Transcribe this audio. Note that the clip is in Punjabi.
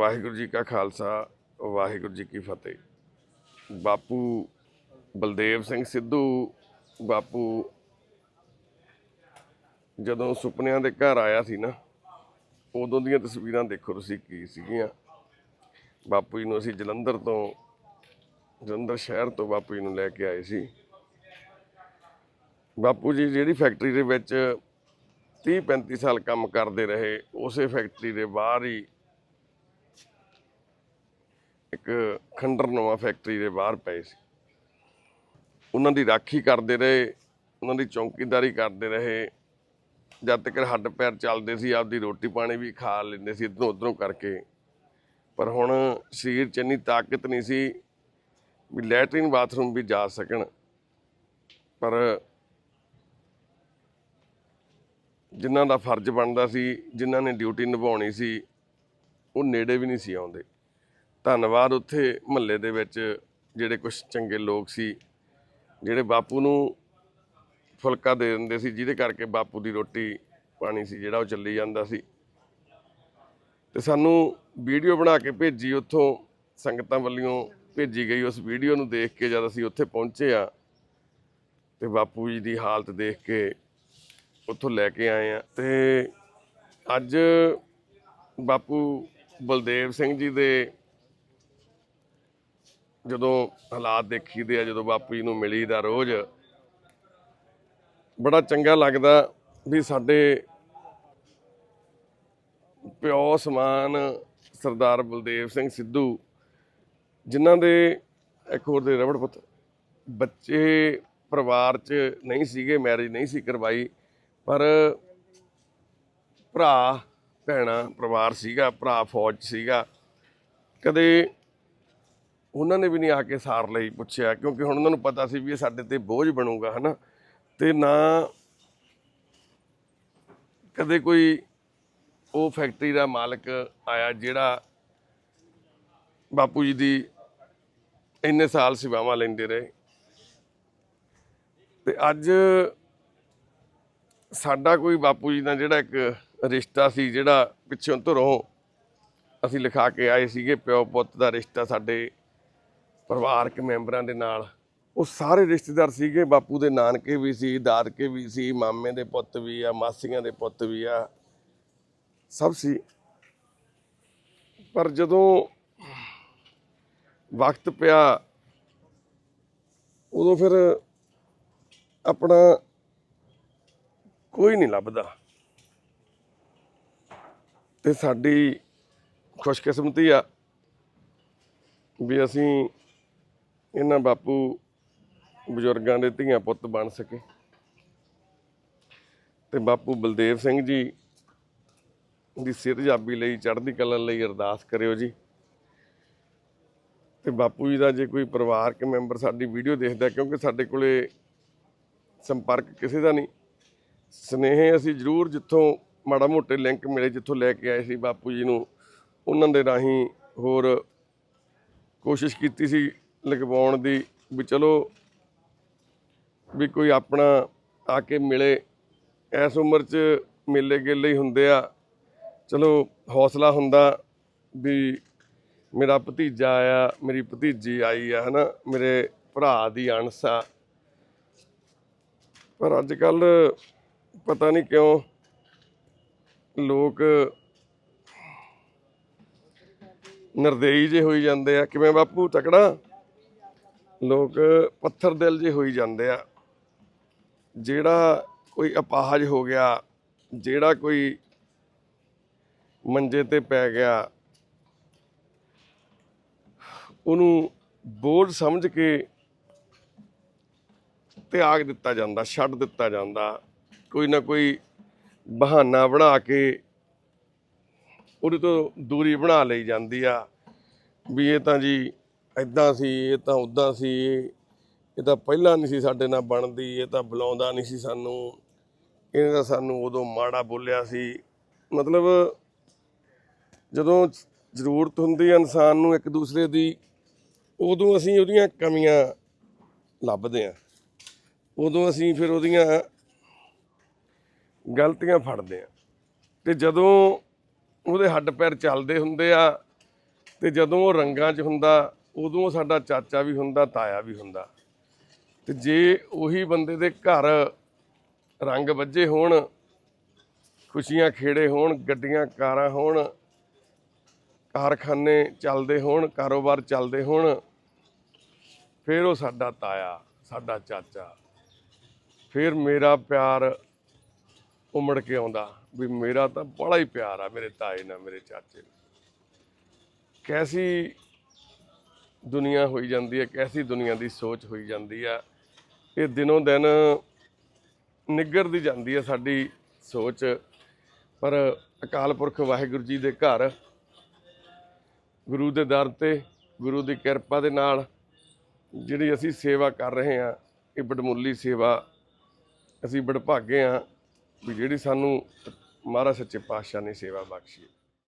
ਵਾਹਿਗੁਰੂ ਜੀ ਕਾ ਖਾਲਸਾ, ਵਾਹਿਗੁਰੂ ਜੀ ਕੀ ਫਤਿਹ। ਬਾਪੂ ਬਲਦੇਵ ਸਿੰਘ ਸਿੱਧੂ, ਬਾਪੂ ਜਦੋਂ ਸੁਪਨਿਆਂ ਦੇ ਘਰ ਆਇਆ ਸੀ ਨਾ, ਉਦੋਂ ਦੀਆਂ ਤਸਵੀਰਾਂ ਦੇਖੋ ਤੁਸੀਂ ਕੀ ਸੀਗੀਆਂ। ਬਾਪੂ ਜੀ ਨੂੰ ਅਸੀਂ ਜਲੰਧਰ ਤੋਂ, ਜਲੰਧਰ ਸ਼ਹਿਰ ਤੋਂ ਬਾਪੂ ਜੀ ਨੂੰ ਲੈ ਕੇ ਆਏ ਸੀ। ਬਾਪੂ ਜੀ ਜਿਹੜੀ ਫੈਕਟਰੀ ਦੇ ਵਿੱਚ 30 35 ਸਾਲ ਕੰਮ ਕਰਦੇ ਰਹੇ, ਉਸੇ ਫੈਕਟਰੀ ਦੇ ਬਾਹਰ ਹੀ ਇੱਕ ਖੰਡਰ ਨਵਾਂ ਫੈਕਟਰੀ ਦੇ ਬਾਹਰ ਪਏ ਸੀ। ਉਹਨਾਂ ਦੀ ਰਾਖੀ ਕਰਦੇ ਰਹੇ, ਉਹਨਾਂ ਦੀ ਚੌਕੀਦਾਰੀ ਕਰਦੇ ਰਹੇ। ਜਦ ਤੱਕ ਹੱਡ ਪੈਰ ਚੱਲਦੇ ਸੀ, ਆਪਦੀ ਰੋਟੀ ਪਾਣੀ ਵੀ ਖਾ ਲੈਂਦੇ ਸੀ, ਇਧਰੋਂ ਉਧਰੋਂ ਕਰਕੇ। ਪਰ ਹੁਣ ਸਰੀਰ 'ਚ ਇੰਨੀ ਤਾਕਤ ਨਹੀਂ ਸੀ ਵੀ ਲੈਟਰਿਨ ਬਾਥਰੂਮ ਵੀ ਜਾ ਸਕਣ। ਪਰ ਜਿਨ੍ਹਾਂ ਦਾ ਫਰਜ਼ ਬਣਦਾ ਸੀ, ਜਿਨ੍ਹਾਂ ਨੇ ਡਿਊਟੀ ਨਿਭਾਉਣੀ ਸੀ, ਉਹ ਨੇੜੇ ਵੀ ਨਹੀਂ ਸੀ ਆਉਂਦੇ। ਧੰਨਵਾਦ ਉੱਥੇ ਮਹੱਲੇ ਦੇ ਵਿੱਚ ਜਿਹੜੇ ਕੁਝ ਚੰਗੇ ਲੋਕ ਸੀ, ਜਿਹੜੇ ਬਾਪੂ ਨੂੰ ਫੁਲਕਾ ਦੇ ਦਿੰਦੇ ਸੀ, ਜਿਹਦੇ ਕਰਕੇ ਬਾਪੂ ਦੀ ਰੋਟੀ ਪਾਣੀ ਸੀ ਜਿਹੜਾ ਉਹ ਚੱਲੀ ਜਾਂਦਾ ਸੀ। ਤੇ ਸਾਨੂੰ ਵੀਡੀਓ ਬਣਾ ਕੇ ਭੇਜੀ, ਉੱਥੋਂ ਸੰਗਤਾਂ ਵੱਲੋਂ ਭੇਜੀ ਗਈ। ਉਸ ਵੀਡੀਓ ਨੂੰ ਦੇਖ ਕੇ ਜਦ ਅਸੀਂ ਉੱਥੇ ਪਹੁੰਚੇ ਆ ਤੇ ਬਾਪੂ ਜੀ ਦੀ ਹਾਲਤ ਦੇਖ ਕੇ ਉੱਥੋਂ ਲੈ ਕੇ ਆਏ ਆ ਤੇ ਅੱਜ ਬਾਪੂ ਬਲਦੇਵ ਸਿੰਘ ਜੀ ਦੇ ਜਦੋਂ ਹਾਲਾਤ ਦੇਖੀਦੇ ਆ, ਜਦੋਂ ਬਾਪੂ ਜੀ ਨੂੰ ਮਿਲੀਦਾ ਰੋਜ਼, ਬੜਾ ਚੰਗਾ ਲੱਗਦਾ ਵੀ ਸਾਡੇ ਪਿਓ ਸਮਾਨ ਸਰਦਾਰ ਬਲਦੇਵ ਸਿੰਘ ਸਿੱਧੂ, ਜਿਨ੍ਹਾਂ ਦੇ ਇੱਕ ਹੋਰ ਦੇ ਰਬੜ ਪੁੱਤ, ਬੱਚੇ ਪਰਿਵਾਰ 'ਚ ਨਹੀਂ ਸੀਗੇ ਮੈਰਿਜ ਨਹੀਂ ਸੀ ਕਰਵਾਈ, ਪਰ ਭਰਾ, ਭੈਣਾ, ਪਰਿਵਾਰ ਸੀਗਾ, ਭਰਾ ਫੌਜ 'ਚ ਸੀਗਾ, ਕਦੇ ਉਹਨਾਂ ਨੇ ਵੀ ਨਹੀਂ ਆ ਕੇ ਸਾਰ ਲਈ ਪੁੱਛਿਆ, ਕਿਉਂਕਿ ਹੁਣ ਉਹਨਾਂ ਨੂੰ ਪਤਾ ਸੀ ਵੀ ਇਹ ਸਾਡੇ ਤੇ ਬੋਝ ਬਣੂਗਾ, ਹਨਾ? ਤੇ ਨਾ ਕਦੇ ਕੋਈ ਉਹ ਫੈਕਟਰੀ ਦਾ ਮਾਲਕ ਆਇਆ ਜਿਹੜਾ ਬਾਪੂ ਜੀ ਦੀ ਇੰਨੇ ਸਾਲ ਸੇਵਾਵਾਂ ਲੈਂਦੇ ਰਹੇ। ਤੇ ਅੱਜ ਸਾਡਾ ਕੋਈ ਬਾਪੂ ਜੀ ਦਾ ਜਿਹੜਾ ਇੱਕ ਰਿਸ਼ਤਾ ਸੀ, ਜਿਹੜਾ ਪਿੱਛੋਂ ਧਰੋਂ ਅਸੀਂ ਲਿਖਾ ਕੇ ਆਏ ਸੀਗੇ, ਪਿਓ ਪੁੱਤ ਦਾ ਰਿਸ਼ਤਾ ਸਾਡੇ ਪਰਿਵਾਰਕ ਮੈਂਬਰਾਂ ਦੇ ਨਾਲ। ਉਹ ਸਾਰੇ ਰਿਸ਼ਤੇਦਾਰ ਸੀਗੇ, ਬਾਪੂ ਦੇ ਨਾਨਕੇ ਵੀ ਸੀ, ਦਾਦਕੇ ਵੀ ਸੀ, ਮਾਮੇ ਦੇ ਪੁੱਤ ਵੀ ਆ, ਮਾਸੀਆਂ ਦੇ ਪੁੱਤ ਵੀ ਆ। ਸਭ ਸੀ। ਪਰ ਜਦੋਂ ਵਕਤ ਪਿਆ, ਉਦੋਂ ਫਿਰ ਆਪਣਾ ਕੋਈ ਨਹੀਂ ਲੱਭਦਾ। ਤੇ ਸਾਡੀ ਖੁਸ਼ਕਿਸਮਤੀ ਆ ਵੀ ਅਸੀਂ ਇਹਨਾਂ ਬਾਪੂ ਬਜ਼ੁਰਗਾਂ ਦੇ ਧੀਆਂ ਪੁੱਤ ਬਣ ਸਕੇ। ਤੇ ਬਾਪੂ ਬਲਦੇਵ ਸਿੰਘ ਜੀ ਦੀ ਸਿਰਜਾਬੀ ਲਈ, ਚੜ੍ਹਦੀ ਕਲਾ ਲਈ ਅਰਦਾਸ ਕਰਿਓ ਜੀ। ਤੇ ਬਾਪੂ ਜੀ ਦਾ ਜੇ ਕੋਈ ਪਰਿਵਾਰਕ ਮੈਂਬਰ ਸਾਡੀ ਵੀਡੀਓ ਦੇਖਦਾ ਕਿਉਂਕਿ ਸਾਡੇ ਕੋਲੇ ਸੰਪਰਕ ਕਿਸੇ ਦਾ ਨਹੀਂ, ਸਨੇਹ ਅਸੀਂ ਜ਼ਰੂਰ ਜਿੱਥੋਂ ਮਾੜਾ ਮੋਟੇ ਲਿੰਕ ਮਿਲੇ, ਜਿੱਥੋਂ ਲੈ ਕੇ ਆਏ ਸੀ ਬਾਪੂ ਜੀ ਨੂੰ, ਉਹਨਾਂ ਦੇ ਰਾਹੀਂ ਹੋਰ ਕੋਸ਼ਿਸ਼ ਕੀਤੀ ਸੀ ਲਗਵਾਉਣ ਦੀ ਵੀ ਚਲੋ ਵੀ ਕੋਈ ਆਪਣਾ ਆ ਕੇ ਮਿਲੇ। ਇਸ ਉਮਰ 'ਚ ਮੇਲੇ ਗੇਲੇ ਹੀ ਹੁੰਦੇ ਆ। ਚਲੋ ਹੌਸਲਾ ਹੁੰਦਾ ਵੀ ਮੇਰਾ ਭਤੀਜਾ ਆਇਆ, ਮੇਰੀ ਭਤੀਜੀ ਆਈ ਆ, ਹਨਾ? ਮੇਰੇ ਭਰਾ ਦੀ ਅਣਸ ਆ। ਪਰ ਅੱਜ ਕੱਲ ਪਤਾ ਨਹੀਂ ਕਿਉਂ ਲੋਕ ਨਿਰਦੇਈ ਜੇ ਹੋਈ ਜਾਂਦੇ ਆ। ਕਿਵੇਂ ਬਾਪੂ ਤਕੜਾ? ਲੋਕ ਪੱਥਰ ਦਿਲ ਜੇ ਹੋਈ ਜਾਂਦੇ ਆ। ਜਿਹੜਾ ਕੋਈ ਅਪਾਹਜ ਹੋ ਗਿਆ, ਜਿਹੜਾ ਕੋਈ ਮੰਜੇ ਤੇ ਪੈ ਗਿਆ, ਉਹਨੂੰ ਬੋਝ ਸਮਝ ਕੇ ਤਿਆਗ ਦਿੱਤਾ ਜਾਂਦਾ, ਛੱਡ ਦਿੱਤਾ ਜਾਂਦਾ। ਕੋਈ ਨਾ ਕੋਈ ਬਹਾਨਾ ਬਣਾ ਕੇ ਉਹਦੇ ਤੋਂ ਦੂਰੀ ਬਣਾ ਲਈ ਜਾਂਦੀ ਆ ਵੀ ਇਹ ਤਾਂ ਜੀ ਐਦਾਂ ਸੀ, ਇਹ ਤਾਂ ਉਦਾਂ ਸੀ, ਇਹ ਤਾਂ ਪਹਿਲਾਂ ਨਹੀਂ ਸੀ ਸਾਡੇ ਨਾਲ ਬਣਦੀ, ਇਹ ਤਾਂ ਬੁਲਾਉਂਦਾ ਨਹੀਂ ਸੀ ਸਾਨੂੰ। ਇਹਨੇ ਤਾਂ ਸਾਨੂੰ ਉਦੋਂ ਮਾੜਾ ਬੋਲਿਆ ਸੀ। ਮਤਲਬ ਜਦੋਂ ਜ਼ਰੂਰਤ ਹੁੰਦੀ ਹੈ ਇਨਸਾਨ ਨੂੰ ਇੱਕ ਦੂਸਰੇ ਦੀ, ਉਦੋਂ ਅਸੀਂ ਉਹਦੀਆਂ ਕਮੀਆਂ ਲੱਭਦੇ ਆ। ਉਦੋਂ ਅਸੀਂ ਫਿਰ ਉਹਦੀਆਂ ਗਲਤੀਆਂ ਫੜਦੇ ਆ। ਤੇ ਜਦੋਂ ਉਹਦੇ ਹੱਡ ਪੈਰ ਚੱਲਦੇ ਹੁੰਦੇ ਆ, ਤੇ ਜਦੋਂ ਉਹ ਰੰਗਾਂ 'ਚ ਹੁੰਦਾ ਉਦੋਂ ਸਾਡਾ ਚਾਚਾ ਵੀ ਹੁੰਦਾ, ਤਾਇਆ ਵੀ ਹੁੰਦਾ। ਤੇ ਜੇ ਉਹੀ ਬੰਦੇ ਦੇ ਘਰ ਰੰਗ ਵੱਜੇ ਹੋਣ, ਖੁਸ਼ੀਆਂ ਖੇੜੇ ਹੋਣ, ਗੱਡੀਆਂ, ਕਾਰਾਂ ਹੋਣ, ਕਾਰਖਾਨੇ ਚੱਲਦੇ ਹੋਣ, ਕਾਰੋਬਾਰ ਚੱਲਦੇ ਹੋਣ, ਫਿਰ ਉਹ ਸਾਡਾ ਤਾਇਆ, ਸਾਡਾ ਚਾਚਾ, ਫਿਰ ਮੇਰਾ ਪਿਆਰ ਉਮੜ ਕੇ ਆਉਂਦਾ ਵੀ ਮੇਰਾ ਤਾਂ ਬੜਾ ਹੀ ਪਿਆਰ ਆ ਮੇਰੇ ਤਾਏ ਨਾਲ, ਮੇਰੇ ਚਾਚੇ ਨਾਲ। ਕੈਸੀ ਦੁਨੀਆ ਹੋਈ ਜਾਂਦੀ ਹੈ ਕੈਸੀ ਦੁਨੀਆ ਦੀ ਸੋਚ ਹੋਈ ਜਾਂਦੀ ਆ। ਇਹ ਦਿਨੋਂ ਦਿਨ ਨਿੱਗਰਦੀ ਜਾਂਦੀ ਹੈ ਸਾਡੀ ਸੋਚ। ਪਰ ਅਕਾਲ ਪੁਰਖ ਵਾਹਿਗੁਰੂ ਜੀ ਦੇ ਘਰ, ਗੁਰੂ ਦੇ ਦਰ ਤੇ, ਗੁਰੂ ਦੀ ਕਿਰਪਾ ਦੇ ਨਾਲ ਜਿਹੜੀ ਅਸੀਂ ਸੇਵਾ ਕਰ ਰਹੇ ਹਾਂ, ਇਹ ਬੜਮੁੱਲੀ ਸੇਵਾ ਅਸੀਂ ਬੜਭਾਗੇ ਹਾਂ ਵੀ ਜਿਹੜੀ ਸਾਨੂੰ ਮਹਾਰਾਜ ਸੱਚੇ ਪਾਤਸ਼ਾਹ ਨੇ ਸੇਵਾ ਬਖਸ਼ੀ।